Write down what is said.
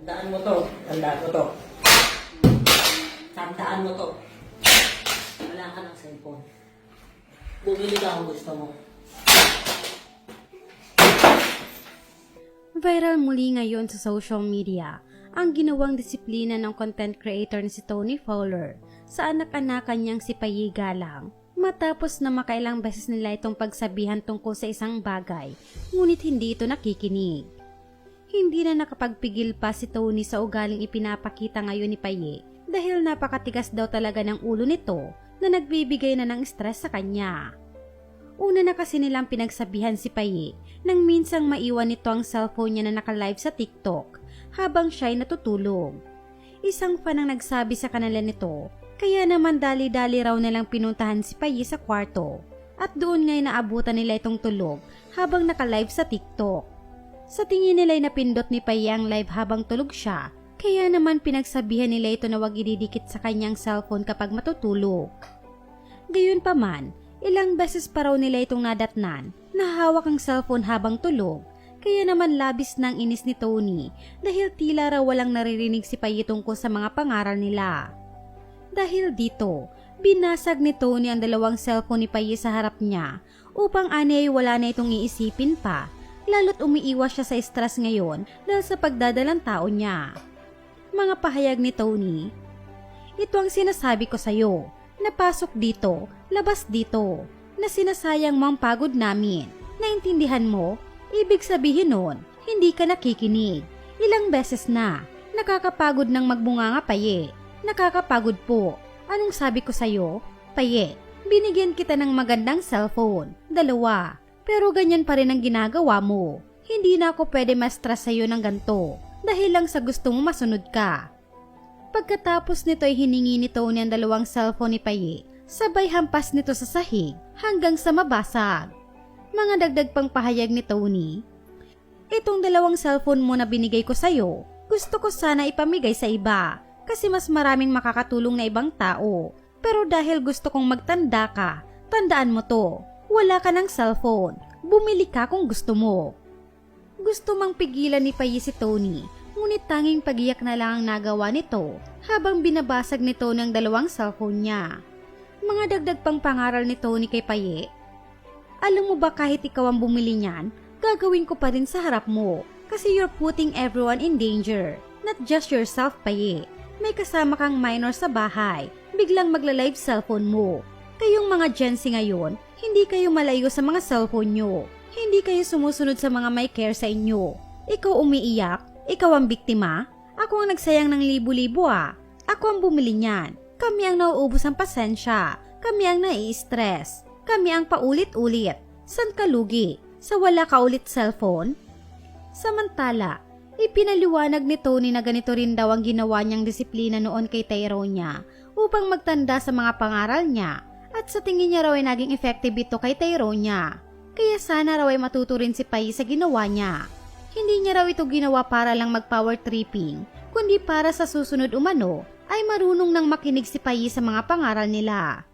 Tandaan mo to. Tandaan mo to. Tandaan mo to. Wala ka ng cellphone. Bumili ka kung gusto mo. Viral muli ngayon sa social media ang ginawang disiplina ng content creator na si Tony Fowler sa anak-anakan niyang si Payi Galang matapos na makailang beses nila itong pagsabihan tungkol sa isang bagay ngunit hindi ito nakikinig. Hindi na nakapagpigil pa si Tony sa ugaling ipinapakita ngayon ni Paye dahil napakatigas daw talaga ng ulo nito na nagbibigay na ng stress sa kanya. Una na kasi nilang pinagsabihan si Paye nang minsang maiwan nito ang cellphone niya na nakalive sa TikTok habang siya'y natutulog. Isang fan ang nagsabi sa kanila nito, kaya naman dali-dali raw nilang pinuntahan si Paye sa kwarto at doon nga'y naabutan nila itong tulog habang nakalive sa TikTok. Sa tingin nila'y napindot ni Paye ang live habang tulog siya, kaya naman pinagsabihan nila ito na wag ididikit sa kanyang cellphone kapag matutulog. Gayunpaman, ilang beses pa raw nila itong nadatnan na hawak ang cellphone habang tulog, kaya naman labis ng inis ni Tony dahil tila raw walang naririnig si Payi tungkol sa mga pangaral nila. Dahil dito, binasag ni Tony ang dalawang cellphone ni Payi sa harap niya upang ani ay wala na itong iisipin pa, lalo't umiiwas siya sa stress ngayon dahil sa pagdadalang tao niya. Mga pahayag ni Tony, ito ang sinasabi ko sa'yo. Napasok dito, labas dito. Na sinasayang mo ang pagod namin. Naintindihan mo? Ibig sabihin nun, hindi ka nakikinig. Ilang beses na. Nakakapagod ng magbunganga paye. Nakakapagod po. Anong sabi ko sa'yo? Paye, binigyan kita ng magandang cellphone. Dalawa. Pero ganyan pa rin ang ginagawa mo. Hindi na ako pwede ma-stress sa'yo ng ganto. Dahil lang sa gusto mo masunod ka. Pagkatapos nito ay hiningi ni Tony ang dalawang cellphone ni Paye. Sabay hampas nito sa sahig hanggang sa mabasag. Mga dagdag pang pahayag ni Tony. Itong dalawang cellphone mo na binigay ko sa'yo, gusto ko sana ipamigay sa iba kasi mas maraming makakatulong na ibang tao. Pero dahil gusto kong magtanda ka, tandaan mo to, wala ka ng cellphone, bumili ka kung gusto mo. Gusto mang pigilan ni Payi si Tony ngunit tanging pagiyak na lang ang nagawa nito habang binabasag ni Tony ang dalawang cellphone niya. Mga dagdag pang pangaral ni Tony kay Paye. Alam mo ba kahit ikaw ang bumili niyan, gagawin ko pa rin sa harap mo kasi you're putting everyone in danger, not just yourself, Paye. May kasama kang minor sa bahay, biglang magla-live cellphone mo. Kayong mga Gen Z ngayon, hindi kayo malayo sa mga cellphone nyo. Hindi kayo sumusunod sa mga may care sa inyo. Ikaw umiiyak, ikaw ang biktima? Ako ang nagsayang ng libo-libo ah. Ako ang bumili niyan. Kami ang nauubos ang pasensya. Kami ang nai-stress. Kami ang paulit-ulit. San ka lugi? Sa wala ka ulit cellphone? Samantala, ipinaliwanag ni Tony na ganito rin daw ang ginawa niyang disiplina noon kay Tyrone niya upang magtanda sa mga pangaral niya at sa tingin niya raw ay naging effective ito kay Tyrone niya. Kaya sana raw ay matuto rin si Pai sa ginawa niya. Hindi niya raw ito ginawa para lang mag-power tripping, kundi para sa susunod umano ay marunong nang makinig si Pai sa mga pangaral nila.